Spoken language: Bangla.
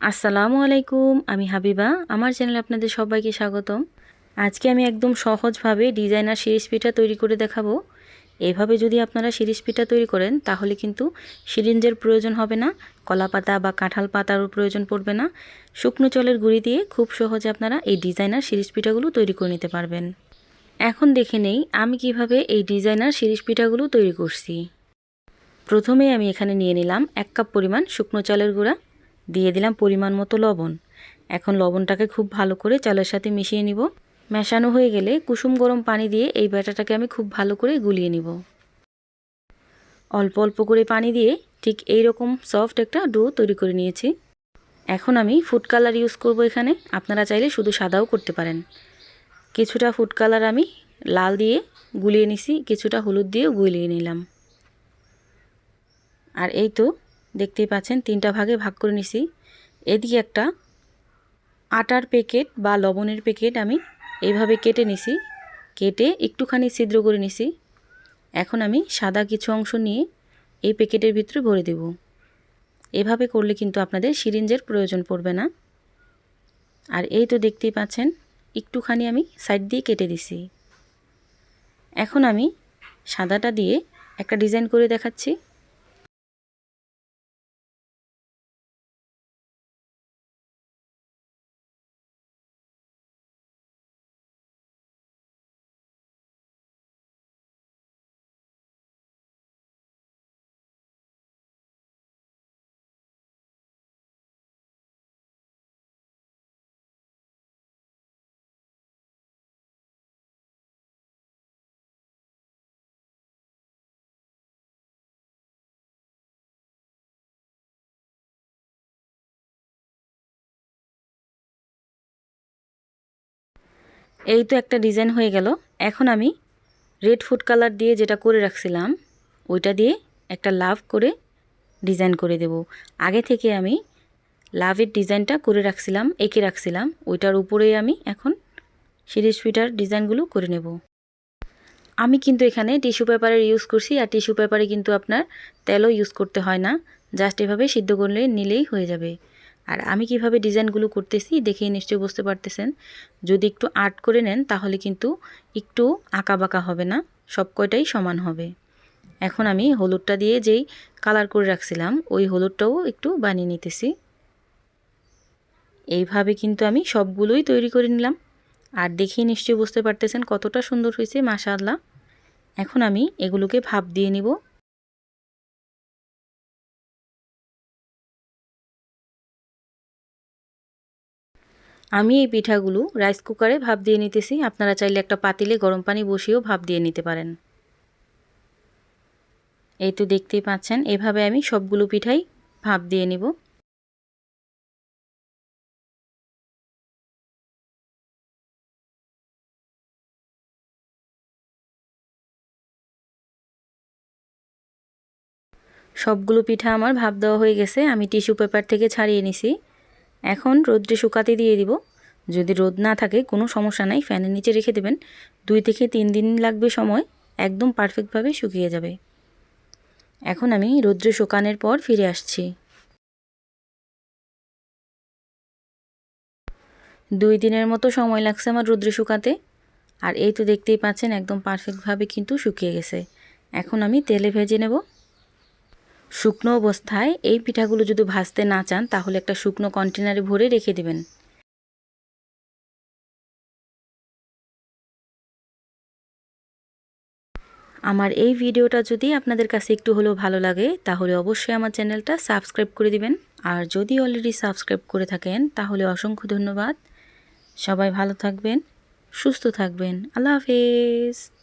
আসসালামু আলাইকুম, আমি হাবিবা। আমার চ্যানেলে আপনাদের সবাইকে স্বাগতম। আজকে আমি একদম সহজভাবে ডিজাইনার শিরিষ পিঠা তৈরি করে দেখাবো। এভাবে যদি আপনারা শিরিষ পিঠা তৈরি করেন, তাহলে কিন্তু সিরিঞ্জের প্রয়োজন হবে না কলা পাতা বা কাঁঠাল পাতারও প্রয়োজন পড়বে না। শুকনো চলের গুঁড়ি দিয়ে খুব সহজে আপনারা এই ডিজাইনার শিরিষ পিঠাগুলো তৈরি করে নিতে পারবেন। এখন দেখে নেই আমি কীভাবে এই ডিজাইনার শিরিষ পিঠাগুলো তৈরি করছি। প্রথমে আমি এখানে নিয়ে নিলাম এক কাপ পরিমাণ শুকনো চালের গুঁড়া। দিয়ে দিলাম পরিমাণ মতো লবণ। এখন লবণটাকে খুব ভালো করে চালের সাথে মিশিয়ে নিব। মেশানো হয়ে গেলে কুসুম গরম পানি দিয়ে এই ব্যাটাটাকে আমি খুব ভালো করে গুলিয়ে নিব। অল্প অল্প করে পানি দিয়ে ঠিক এই রকম সফট একটা ডো তৈরি করে নিয়েছি। এখন আমি ফুড কালার ইউজ করব এখানে। আপনারা চাইলে শুধু সাদাও করতে পারেন। কিছুটা ফুড কালার আমি লাল দিয়ে গুলিয়ে নিছি, কিছুটা হলুদ দিয়েও গুলিয়ে নিলাম। আর এই তো দেখতেই পাচ্ছেন, তিনটা ভাগে ভাগ করে নিছি। এদিকে একটা আটার প্যাকেট বা লবণের প্যাকেট আমি এইভাবে কেটে নিছি। কেটে একটুখানি ছিদ্র করে নিছি। এখন আমি সাদা কিছু অংশ নিয়ে এই প্যাকেটের ভিতরে ভরে দেব। এভাবে করলে কিন্তু আপনাদের সিরিঞ্জের প্রয়োজন পড়বে না। আর এই তো দেখতেই পাচ্ছেন, একটুখানি আমি সাইড দিয়ে কেটে দিছি। এখন আমি সাদাটা দিয়ে একটা ডিজাইন করে দেখাচ্ছি। এই তো একটা ডিজাইন হয়ে গেল। এখন আমি রেড ফুড কালার দিয়ে যেটা করে রাখছিলাম, ওইটা দিয়ে একটা লাভ করে ডিজাইন করে দেব। আগে থেকে আমি লাভের ডিজাইনটা করে রাখছিলাম, এঁকে রাখছিলাম। ওইটার উপরেই আমি এখন সিরিজ ফিটার ডিজাইনগুলো করে নেব। আমি কিন্তু এখানে টিস্যু পেপারের ইউজ করছি, আর টিস্যু পেপারে কিন্তু আপনার তেলও ইউজ করতে হয় না। জাস্ট এভাবে সিদ্ধ করলে নিলেই হয়ে যাবে। আর আমি কীভাবে ডিজাইনগুলো করতেছি দেখেই নিশ্চয়ই বুঝতে পারতেছেন। যদি একটু আর্ট করে নেন, তাহলে কিন্তু একটু আঁকা বাঁকা হবে না, সব কয়টাই সমান হবে। এখন আমি হলুদটা দিয়ে যেই কালার করে রাখছিলাম, ওই হলুদটাও একটু বানিয়ে নিতেছি। এইভাবে কিন্তু আমি সবগুলোই তৈরি করে নিলাম। আর দেখেই নিশ্চয়ই বুঝতে পারতেছেন কতটা সুন্দর হয়েছে, মাশাআল্লাহ। এখন আমি এগুলোকে ভাপ দিয়ে নিব। আমি এই পিঠাগুলো রাইস কুকারে ভাপ দিয়ে নিতেছি। আপনারা চাইলে একটা পাতিলে গরম পানি বসিয়েও ভাপ দিয়ে নিতে পারেন। এই তো দেখতেই পাচ্ছেন, এভাবে আমি সবগুলো পিঠাই ভাপ দিয়ে নিব। সবগুলো পিঠা আমার ভাপ দেওয়া হয়ে গেছে, আমি টিস্যু পেপার থেকে ছাড়িয়ে নিছি। এখন রোদ্রে শুকাতে দিয়ে দিব। যদি রোদ না থাকে, কোনো সমস্যা নাই, ফ্যানের নিচে রেখে দেবেন। দুই থেকে তিন দিন লাগবে সময়, একদম পারফেক্টভাবে শুকিয়ে যাবে। এখন আমি রোদ্রে শুকানোর পর ফিরে আসছি। দুই দিনের মতো সময় লাগছে আমার রোদ্রে শুকাতে। আর এই তো দেখতেই পাচ্ছেন, একদম পারফেক্টভাবে কিন্তু শুকিয়ে গেছে। এখন আমি তেলে ভেজে নেব। শুকনো অবস্থায় এই পিঠাগুলো যদি ভাজতে না চান, তাহলে একটা শুকনো কন্টেনারে ভরে রেখে দেবেন। আমার এই ভিডিওটা যদি আপনাদের কাছে একটু হলেও ভালো লাগে, তাহলে অবশ্যই আমার চ্যানেলটা সাবস্ক্রাইব করে দিবেন। আর যদি অলরেডি সাবস্ক্রাইব করে থাকেন, তাহলে অসংখ্য ধন্যবাদ। সবাই ভালো থাকবেন, সুস্থ থাকবেন। আল্লাহ হাফেজ।